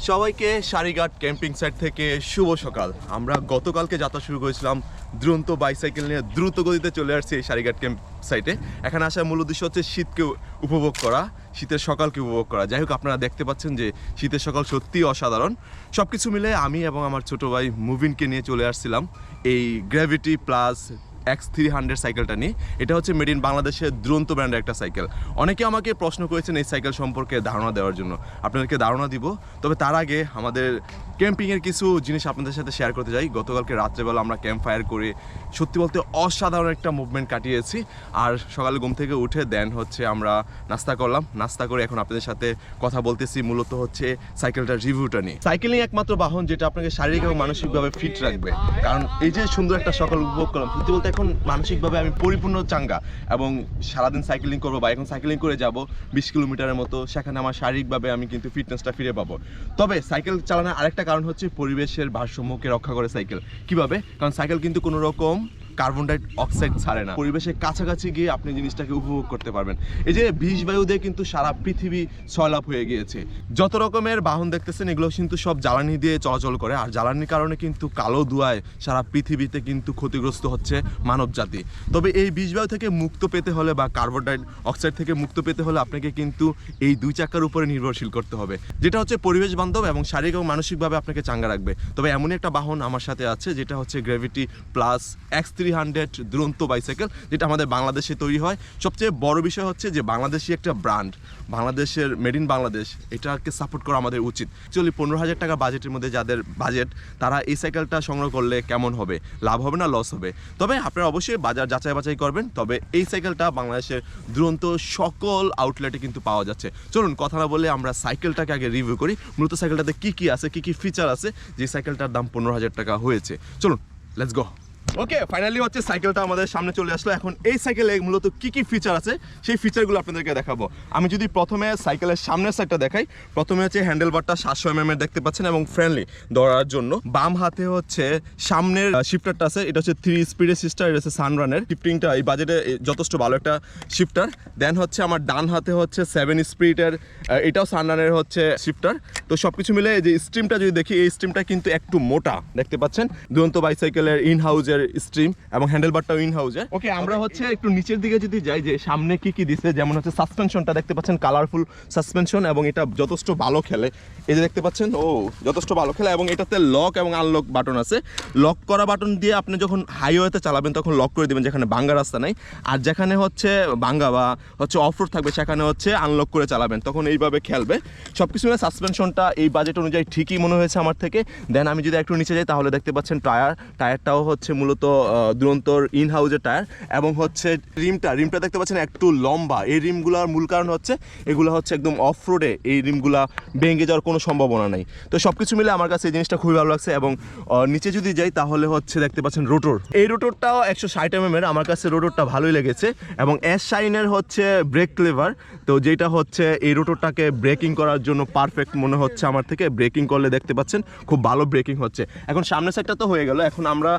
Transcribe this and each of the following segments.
সবাইকে Sarighat camping site থেকে শুভ সকাল। আমরা গতকালকে যাত্রা শুরু করেছিলাম দ্রুত বাইসাইকেল নিয়ে দ্রুত গতিতে চলে আসছি এই সারিঘাট ক্যাম্প সাইটে। এখানে আসার মূল উদ্দেশ্য হচ্ছে শীতকে উপভোগ করা, শীতের সকালকে উপভোগ করা। যাই হোক, আপনারা দেখতে পাচ্ছেন যে শীতের সকাল সত্যিই অসাধারণ। সব কিছু মিলে আমি এবং আমার ছোট ভাই মুভিনকে নিয়ে চলে আসছিলাম। এই gravity plus x three hundred সাইকেলটা নিয়ে। এটা হচ্ছে মেড ইন বাংলাদেশের দুরন্ত ব্র্যান্ডের একটা সাইকেল অনেকে আমাকে প্রশ্ন করেছেন এই সাইকেল সম্পর্কে ধারণা দেওয়ার জন্য। আপনাদেরকে ধারণা দিব। তবে তার আগে আমাদের ক্যাম্পিংয়ের কিছু জিনিস আপনাদের সাথে শেয়ার করতে যাই গতকালকে রাত্রেবেলা আমরা ক্যাম্প ফায়ার করে সত্যি বলতে অসাধারণ একটা মুভমেন্ট কাটিয়েছি। আর সকালে ঘুম থেকে উঠে দেন হচ্ছে আমরা নাস্তা করলাম। নাস্তা করে এখন আপনাদের সাথে কথা বলতেছি। মূলত হচ্ছে সাইকেলটার রিভিউটা নিয়ে। সাইকেলিং একমাত্র বাহন যেটা আপনাকে শারীরিক এবং মানসিকভাবে ফিট রাখবে। কারণ এই যে সুন্দর একটা সকাল উপভোগ করলাম, সত্যি বলতে এখন মানসিকভাবে আমি পরিপূর্ণ চাঙ্গা এবং সারাদিন সাইকেলিং করব বা এখন সাইকেলিং করে যাব বিশ কিলোমিটারের মতো, সেখানে আমার শারীরিকভাবে আমি কিন্তু ফিটনেসটা ফিরে পাবো। তবে সাইকেল চালানোর আরেকটা কারণ হচ্ছে পরিবেশের ভারসাম্যকে রক্ষা করে সাইকেল কীভাবে? কারণ সাইকেল কিন্তু কোনো রকম কার্বন ডাই অক্সাইড ছাড়ে না। পরিবেশের কাছাকাছি গিয়ে আপনি জিনিসটাকে উপভোগ করতে পারবেন। এই যে বিষ বায়ু দিয়ে কিন্তু সারা পৃথিবী সয়লাভ হয়ে গিয়েছে। যত রকমের বাহন দেখতেছেন, এগুলো কিন্তু সব জ্বালানি দিয়ে চলাচল করে। আর জ্বালানির কারণে কিন্তু কালো ধোঁয়ায় সারা পৃথিবীতে কিন্তু ক্ষতিগ্রস্ত হচ্ছে মানব জাতি। তবে এই বিষ বায়ু থেকে মুক্ত পেতে হলে বা কার্বন ডাই অক্সাইড থেকে মুক্ত পেতে হলে আপনাকে কিন্তু এই দুই চাকার উপরে নির্ভরশীল করতে হবে। যেটা হচ্ছে পরিবেশ বান্ধব এবং শারীরিক এবং মানসিকভাবে আপনাকে চাঙ্গা রাখবে। তবে এমনই একটা বাহন আমার সাথে আছে, যেটা হচ্ছে gravity plus x hundred Duronto bicycle যেটা আমাদের বাংলাদেশে তৈরি হয়। সবচেয়ে বড় বিষয় হচ্ছে যে বাংলাদেশি একটা ব্র্যান্ড বাংলাদেশের মেড ইন বাংলাদেশ, এটাকে সাপোর্ট করা আমাদের উচিত। চলি, পনেরো হাজার টাকা বাজেটের মধ্যে যাদের বাজেট তারা এই সাইকেলটা সংগ্রহ করলে কেমন হবে? লাভ হবে না লস হবে? তবে আপনারা অবশ্যই বাজার যাচাই বাছাই করবেন, তবে এই সাইকেলটা বাংলাদেশের দুরন্ত সকল আউটলেটে কিন্তু পাওয়া যাচ্ছে। চলুন, কথা না বলে আমরা সাইকেলটাকে আগে রিভিউ করি। মূলত সাইকেলটাতে কি কি আছে, কি কি ফিচার আছে? যে সাইকেলটার দাম পনেরো হাজার টাকা হয়েছে। চলুন লেটস গো ওকে ফাইনালি হচ্ছে সাইকেলটা আমাদের সামনে চলে আসলো। এখন এই সাইকেলে মূলত কি কি ফিচার আছে, সেই ফিচারগুলো আপনাদেরকে দেখাবো। আমি যদি প্রথমে সাইকেলের সামনের সাইডটা দেখাই, প্রথমে হচ্ছে হ্যান্ডেল বারটা সাতশো এম এর দেখতে পাচ্ছেন এবং ফ্রেন্ডলি ধরার জন্য। বাম হাতে হচ্ছে সামনের শিফটারটা আছে, এটা হচ্ছে থ্রি স্পিডের সিস্টার এটা হচ্ছে সানরানের শিফটিংটা এই বাজেটে যথেষ্ট ভালো একটা শিফটার দেন হচ্ছে আমার ডান হাতে হচ্ছে সেভেন স্পিডের এটাও সানরানের হচ্ছে শিফটার তো সব কিছু মিলে যে স্ট্রিমটা যদি দেখি, এই স্ট্রিমটা কিন্তু একটু মোটা, দেখতে পাচ্ছেন? দুরন্ত বাইসাইকেলের ইন হাউজের স্ট্রিম এবং হ্যান্ডেল বারটাও ইন হাউজের ওকে আমরা হচ্ছে একটু নিচের দিকে যদি যাই, যে সামনে কি কি দিছে, যেমন হচ্ছে সাসপেনশনটা দেখতে পাচ্ছেন কালারফুল সাসপেনশন এবং এটা যথেষ্ট ভালো খেলে। এই যে দেখতে পাচ্ছেন, ও, যথেষ্ট ভালো খেলে এবং এটাতে লক এবং আনলক বাটন আছে। লক করা বাটন দিয়ে আপনি যখন হাইওয়েতে চালাবেন, তখন লক করে দিবেন, যেখানে বাঙ্গা রাস্তা নাই। আর যেখানে হচ্ছে বাঙ্গা বা হচ্ছে অফ রোড থাকবে, সেখানে হচ্ছে আনলক করে চালাবেন। তখন এইভাবে খেলবে। সব কিছু মিলে সাসপেনশনটা এই বাজেট অনুযায়ী ঠিকই মনে হয়েছে আমার থেকে। দেন আমি যদি একটু নিচে যাই, তাহলে দেখতে পাচ্ছেন টায়ার টায়ারটাও হচ্ছে মূলত দুরন্তর ইন হাউজের টায়ার এবং হচ্ছে রিমটা রিমটা দেখতে পাচ্ছেন একটু লম্বা। এই রিমগুলোর মূল কারণ হচ্ছে এগুলো হচ্ছে একদম অফ রোডে এই রিমগুলা ভেঙে যাওয়ার কোনো সম্ভাবনা নেই। তো সব কিছু মিলে আমার কাছে এই জিনিসটা খুবই ভালো লাগছে এবং নিচে যদি যাই তাহলে হচ্ছে দেখতে পাচ্ছেন রোটর এই রোটরটাও একশো ষাট এম এর, আমার কাছে রোটরটা ভালোই লেগেছে এবং এস শাইনের হচ্ছে ব্রেক ক্লেভার তো যেটা হচ্ছে এই রোটরটাকে ব্রেকিং করার জন্য পারফেক্ট মনে হচ্ছে আমার থেকে। ব্রেকিং করলে দেখতে পাচ্ছেন খুব ভালো ব্রেকিং হচ্ছে। এখন সামনের সাইডটা তো হয়ে গেল। এখন আমরা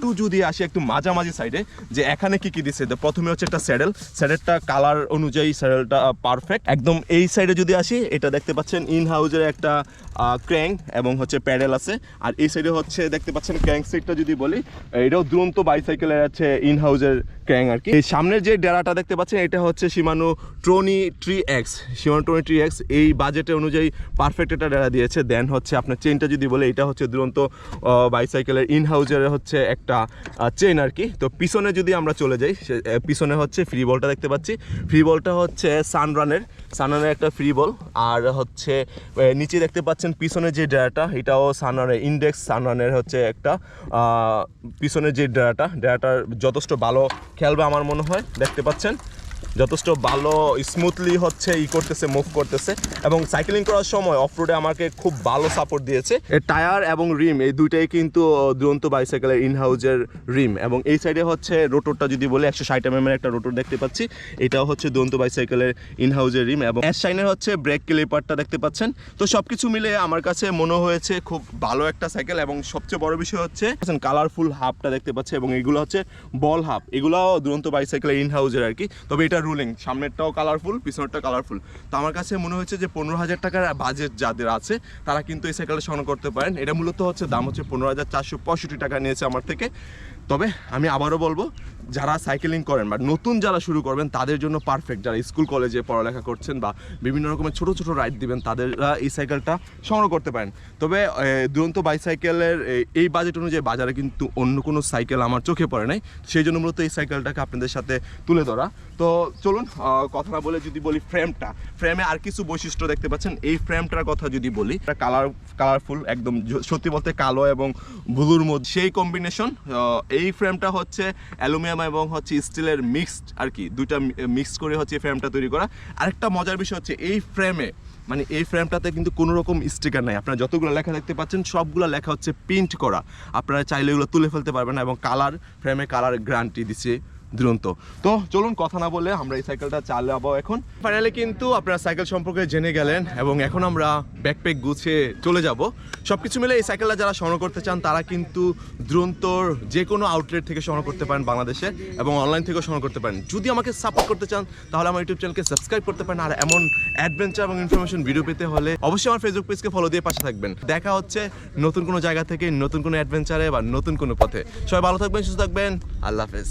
একটু যদি আসি একটু মাঝামাঝি সাইডে যে এখানে কি কি তো প্রথমে হচ্ছে একটা স্যাডেল। স্যাডেলটা কালার অনুযায়ী স্যাডেলটা পারফেক্ট একদম এই সাইডে যদি আসি, এটা দেখতে পাচ্ছেন ইন হাউজের একটা ক্র্যাং এবং হচ্ছে প্যাডেল আছে। আর এই সাইডে হচ্ছে, দেখতে পাচ্ছেন ক্র্যাং সেটটা যদি বলি, এটাও দুরন্ত বাইসাইকেলের আছে ইন হাউজের ক্র্যাঙ্ক আর কি। এই সামনের যে ডেরাটা দেখতে পাচ্ছেন, এটা হচ্ছে Shimano Tourney tree x Shimano Tourney tree x এই বাজেটে অনুযায়ী পারফেক্ট একটা ডেরা দিয়েছে। দেন হচ্ছে আপনার চেনটা যদি বলে, এটা হচ্ছে দুরন্ত বাইসাইকেলের ইন হাউজের হচ্ছে একটা চেন আর কি। তো পিছনে যদি আমরা চলে যাই পিছনে হচ্ছে ফ্রি বলটা দেখতে পাচ্ছি। ফ্রি বলটা হচ্ছে সানরানের সানরানের একটা ফ্রি বল আর হচ্ছে নিচে দেখতে পাচ্ছেন পিছনে যে ডেরাটা, এটাও সানরানের ইন্ডেক্স সানরানের হচ্ছে একটা পিছনের যে ডেরাটা, ডেরাটার যথেষ্ট ভালো খেলবে আমার মনে হয় দেখতে পাচ্ছেন। যথেষ্ট ভালো স্মুথলি হচ্ছে, ই করতেছে মুভ করতেছে। এবং সাইকেলিং করার সময় অফ রোডে আমাকে খুব ভালো সাপোর্ট দিয়েছে। টায়ার এবং রিম এই দুইটাই কিন্তু দুরন্ত বাইসাইকেলের ইন হাউজের রিম এবং এই সাইডে হচ্ছে রোটরটা যদি বলে, একশো ষাট এম একটা রোটর দেখতে পাচ্ছি। এটাও হচ্ছে দুরন্ত বাইসাইকেলের ইন হাউজের রিম এবং এস শাইনের হচ্ছে ব্রেক ক্লিপারটা দেখতে পাচ্ছেন। তো সব কিছু মিলে আমার কাছে মনে হয়েছে খুব ভালো একটা সাইকেল এবং সবচেয়ে বড় বিষয় হচ্ছে কালারফুল হাফটা দেখতে পাচ্ছে এবং এগুলো হচ্ছে বল হাফ এগুলো দুরন্ত বাইসাইকেলের ইন হাউজের আর কি। তবে এটা রুলিং সামনেরটাও কালারফুল পিছনেরটাও কালারফুল তো আমার কাছে মনে হচ্ছে যে পনেরো হাজার টাকার বাজেট যাদের আছে, তারা কিন্তু এই সাইকেলটা সংগ্রহ করতে পারেন। এটা মূলত হচ্ছে দাম হচ্ছে পনেরো হাজার চারশো পঁয়ষট্টি টাকা নিয়েছে আমার থেকে। তবে আমি আবারও বলব যারা সাইকেলিং করেন বা নতুন যারা শুরু করবেন তাদের জন্য পারফেক্ট যারা স্কুল কলেজে পড়ালেখা করছেন বা বিভিন্ন রকমের ছোট ছোট রাইড দিবেন তাদেররা এই সাইকেলটা সংগ্রহ করতে পারেন। তবে দুরন্ত বাইসাইকেলের এই বাজেট অনুযায়ী বাজারে কিন্তু অন্য কোনো সাইকেল আমার চোখে পড়ে নাই। সেই জন্য মূলত এই সাইকেলটাকে আপনাদের সাথে তুলে ধরা। তো চলুন আহ, কথা না বলে যদি বলি ফ্রেমটা ফ্রেমে আর কিছু বৈশিষ্ট্য দেখতে পাচ্ছেন। এই ফ্রেমটার কথা যদি বলি কালার কালারফুল একদম সত্যি বলতে কালো এবং ব্লুর মধ্যে সেই কম্বিনেশন এই ফ্রেমটা হচ্ছে অ্যালুমিনিয়াম এবং হচ্ছে স্টিলের মিক্সড আর কি, দুইটা মিক্স করে হচ্ছে এই ফ্রেমটা তৈরি করা। আরেকটা মজার বিষয় হচ্ছে এই ফ্রেমে মানে এই ফ্রেমটাতে কিন্তু কোনো রকম স্টিকার নাই। আপনারা যতগুলো লেখা দেখতে পাচ্ছেন, সবগুলো লেখা হচ্ছে প্রিন্ট করা। আপনারা চাইলে এগুলো তুলে ফেলতে পারবেন এবং কালার ফ্রেমে কালার গ্যারান্টি দিচ্ছে দুরন্ত তো চলুন কথা না বলে আমরা এই সাইকেলটা চালাবো এখন। ফাইনালি কিন্তু আপনারা সাইকেল সম্পর্কে জেনে গেলেন এবং এখন আমরা ব্যাকপ্যাক গুছিয়ে চলে যাব। সব কিছু মিলে এই সাইকেলটা যারা সংগ্রহ করতে চান, তারা কিন্তু দুরন্তর যে কোনো আউটলেট থেকে সংগ্রহ করতে পারেন বাংলাদেশে এবং অনলাইন থেকেও সংগ্রহ করতে পারেন। যদি আমাকে সাপোর্ট করতে চান, তাহলে আমার ইউটিউব চ্যানেলকে সাবস্ক্রাইব করতে পারেন। আর এমন অ্যাডভেঞ্চার এবং ইনফরমেশন ভিডিও পেতে হলে অবশ্যই আমার ফেসবুক পেজকে ফলো দিয়ে পাশে থাকবেন। দেখা হচ্ছে নতুন কোনো জায়গা থেকে নতুন কোনো অ্যাডভেঞ্চারে বা নতুন কোনো পথে। সবাই ভালো থাকবেন, সুস্থ থাকবেন। আল্লাহ হাফেজ।